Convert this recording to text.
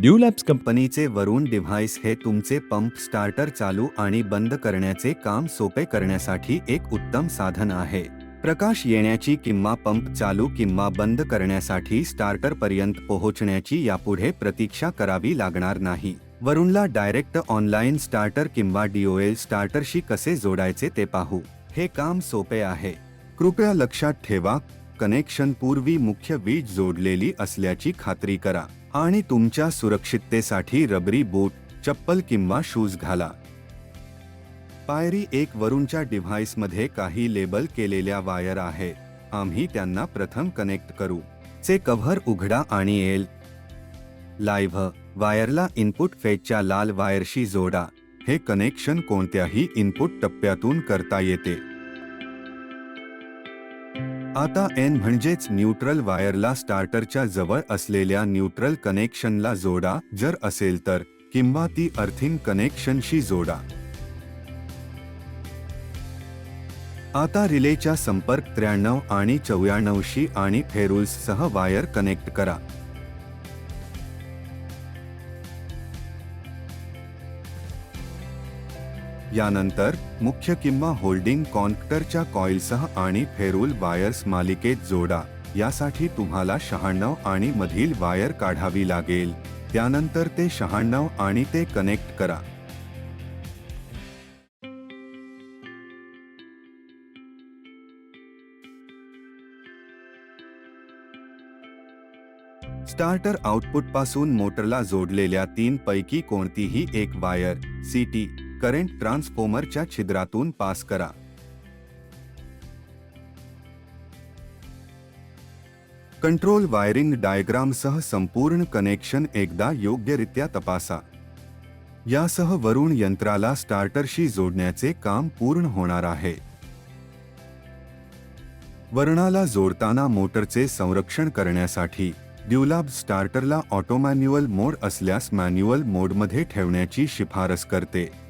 ड्यूलॅब्स कंपनीचे वरून डिव्हाइस हे तुमचे पंप स्टार्टर चालू आणि बंद करण्याचे काम सोपे करण्यासाठी एक उत्तम साधन आहे. प्रकाश येण्याची किंवा पंप चालू किंवा बंद करण्यासाठी स्टार्टर पर्यंत पोहोचण्याची यापुढे प्रतीक्षा करावी लागणार नाही. वरुणला डायरेक्ट ऑनलाईन स्टार्टर किंवा डीओएल स्टार्टरशी कसे जोडायचे ते पाहू. हे काम सोपे आहे. कृपया लक्षात ठेवा कनेक्शन पूर्वी मुख्य वीज जोडलेली असल्याची खात्री करा. आणि तुमच्या सुरक्षिततेसाठी रबरी बूट चप्पल किंवा शूज घाला. पायरी एक वरूनच्या डिव्हाइसमध्ये काही लेबल केलेल्या वायर आहे. आम्ही त्यांना प्रथम कनेक्ट करू. चे कव्हर उघडा आणि एल लाईव्ह वायरला इनपुट फेजच्या लाल वायरशी जोडा. हे कनेक्शन कोणत्याही इनपुट टप्प्यातून करता येते. आता एन म्हणजेच न्यूट्रल वायरला स्टार्टरच्या जवळ असलेल्या न्यूट्रल कनेक्शनला जोडा. जर असेल तर किंवा ती अर्थिंग कनेक्शनशी जोडा. आता रिलेच्या संपर्क त्र्याण्णव आणि चौऱ्याण्णवशी आणि फेरुल्ससह वायर कनेक्ट करा. यानंतर मुख्य किंवा होल्डिंग कॉन्क्टरच्या कॉइलसह आणि फेरूल वायर्स मालिकेत जोडा. यासाठी तुम्हाला शहाण्णव आणि मधील वायर काढावी लागेल. त्यानंतर ते शहाण्णव आणि ते कनेक्ट करा. स्टार्टर आउटपुटपासून मोटरला जोडलेल्या तीन पैकी कोणतीही एक वायर सीटी करंट ट्रान्सफॉर्मरच्या छिद्रातून पास करा. कंट्रोल वायरिंग डायग्रामसह संपूर्ण कनेक्शन एकदा योग्यरित्या तपासा. यासह वरुण यंत्राला स्टार्टरशी जोडण्याचे काम पूर्ण होणार आहे. वरणाला जोडताना मोटरचे संरक्षण करण्यासाठी ड्युलाब स्टार्टरला ऑटोमॅन्युअल मोड असल्यास मॅन्युअल मोडमध्ये ठेवण्याची शिफारस करते.